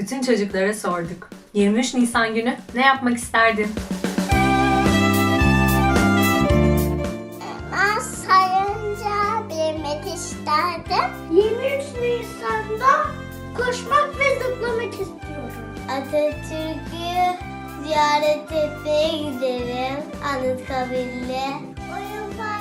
Bütün çocuklara sorduk. 23 Nisan günü ne yapmak isterdin? Ben sayınca bilmek isterdim. 23 Nisan'da koşmak ve zıplamak istiyorum. Atatürk'ü ziyaret etmeye giderim. Anıtkabir'le. Oyun parkında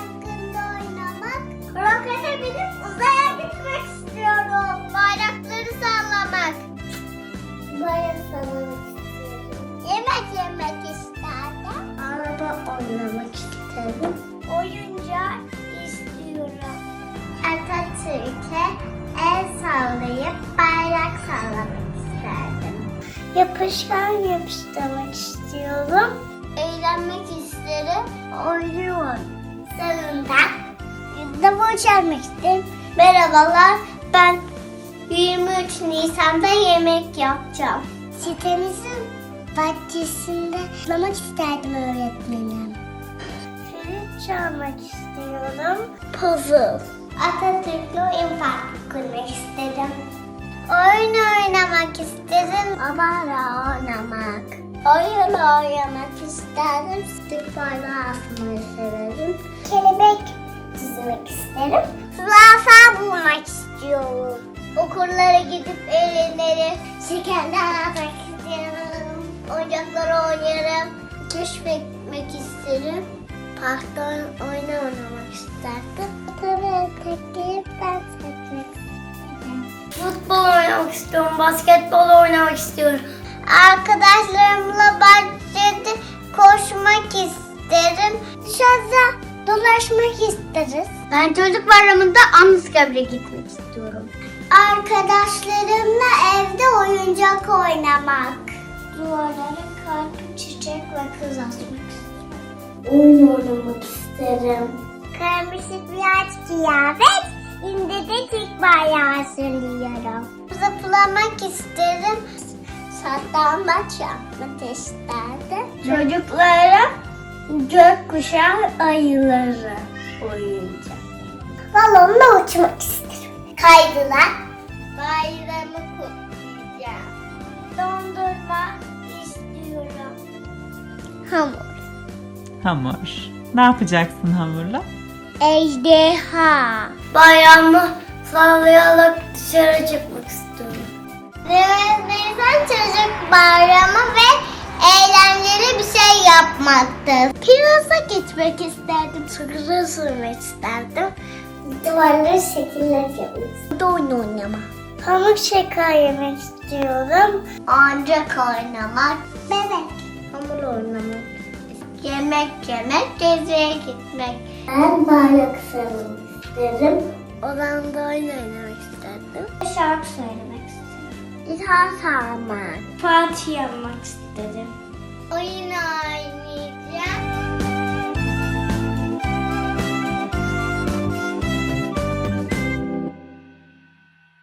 oynamak isterim. Oyuncak istiyorum. Atatürk'e el sallayıp bayrak sallamak isterdim. Yapışkan yapıştırmak istiyorum. Eğlenmek isterim. Oynuyor. Sonunda davul çalmak isterim. Merhabalar ben 23 Nisan'da yemek yapacağım. Sitemizin bahçesinde zıplamak isterdim öğretmenim. Flüt çalmak istiyorum. Puzzle. Atatürk'le oyun parkı kurmak istedim. Oyun oynamak istedim. Abara oynamak. Oyun oynamak isterim. Stick bayrağı asmayı severim. Kelebek çizmek isterim. Zürafa bulmak istiyorum. Okullara gidip eğlenirim. Şekerler atmak Keşfetmek isterim. Parkta oyun oynamak isterdim. Tabii tekrar ben seçmek istedim. Futbol oynamak istiyorum, basketbol oynamak istiyorum. Arkadaşlarımla bahçede koşmak isterim. Dışarıda dolaşmak isteriz. Ben çocuk bayramında Anıtkabir'e gitmek istiyorum. Arkadaşlarımla evde oyuncak oynamak. Duvarlara kalp, çiçek ve kız asmak. Oyun oynamak isterim. Karmaşık bir aç kıyafet, indi de Türk bayrağı söylüyorum. Zıplamak isterim. Saklambaç yapmak isterdim. Çocuklara gökkuşağı ayıları oyuncak. Balonla uçmak isterim. Kaydılar. Bayramı kutlayacağım. Hamur. Hamur. Ne yapacaksın hamurla? Ejderha. Bayramı sallayarak dışarı çıkmak istiyorum. Nisan çocuk bayramı ve eğlenceli bir şey yapmaktır. Piraza gitmek isterdim. Sakızı sürmek isterdim. Duvarları şekiller yapmak. Oyun oynama. Pamuk şeker yemek istiyorum. Ancak oynamak. Bebek. Oynamak. Yemek yemek, geziye gitmek. Ben bayrak sarılmak isterim. Odamda oynamak isterdim. Şarkı söylemek isterim. Gitar sarmak. Parti yapmak isterim. Oyun oynayacağım.